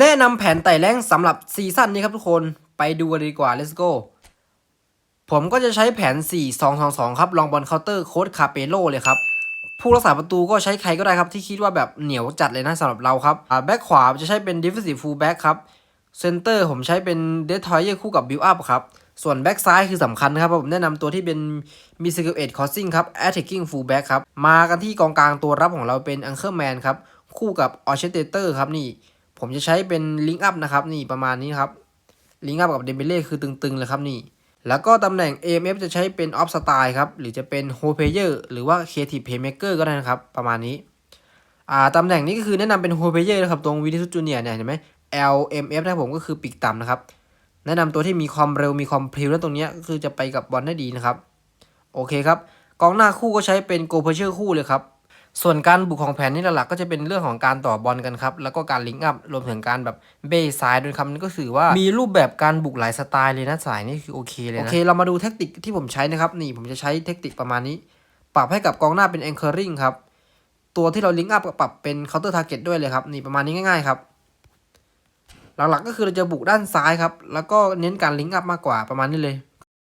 แนะนำแผนไต่แรงสำหรับซีซั่นนี้ครับทุกคนไปดูกันดีกว่า let's go ผมก็จะใช้แผน 4 2 2 2 ครับ ลองบอลเคาน์เตอร์โค้ดคาเปโลเลยครับ ผู้รักษาประตูก็ใช้ใครก็ได้ครับ ที่คิดว่าแบบเหนียวจัดเลยนะสำหรับเราครับแบ็คขวาจะใช้เป็น defensive full back ครับเซนเตอร์ผมใช้เป็นเดททอยเยอร์คู่กับบิลอัพครับ ส่วนแบ็กซ้ายคือสำคัญครับ ผมแนะนำตัวที่เป็นมีสกิลเอ็ดคอสซิ่งครับ attacking full back ครับ มากันที่กองกลางตัวรับของเราเป็นอังเคิลแมนครับ คู่กับออเชเตเตอร์ครับนี่ ผมจะใช้เป็นลิง k ์อัพนะครับนี่ประมาณนี้ครับลิง k ์อัพกับเดมเบเล่คือตึงๆเลยครับนี่ แล้วก็ตำแหน่ง AMF จะใช้เป็นออฟสไตล์ครับ หรือจะเป็นโฮเพเยอร์หรือว่า Creative Playmaker ก็ได้นะครับ ประมาณนี้อ่าตำแหน่งนี้ก็คือแนะนำเป็นโฮเพเยอร์นะครับ ตรงวินิสุจูเนียเนี่ยเห็นไหม LMF นะผมก็คือปีกต่ำนะครับ แนะนำตัวที่มีความเร็วมีความพริ้วและตรงนี้ก็คือจะไปกับบอลได้ดีนะครับ โอเคครับกองหน้าคู่ก็ใช้เป็นโกเพเชอร์คู่เลยครับ ส่วนการบุกของแผนนี่หลักๆก็จะเป็นเรื่องของการต่อบอลกันครับ แล้วก็การลิงก์อัพรวมถึงการแบบเบย์ซ้ายด้วยครับนี่ก็ถือว่ามีรูปแบบการบุกหลายสไตล์เลยนะสายนี่คือโอเคเลยนะโอเค เรามาดูเทคนิคที่ผมใช้นะครับ นี่ผมจะใช้เทคนิคประมาณนี้ ปรับให้กับกองหน้าเป็น anchoring ครับตัวที่เราลิงก์อัพกับปรับเป็น counter target ด้วยเลยครับนี่ประมาณนี้ง่ายๆครับหลักๆก็คือเราจะบุกด้านซ้ายครับแล้วก็เน้นการลิงก์อัพมากกว่าประมาณนี้เลย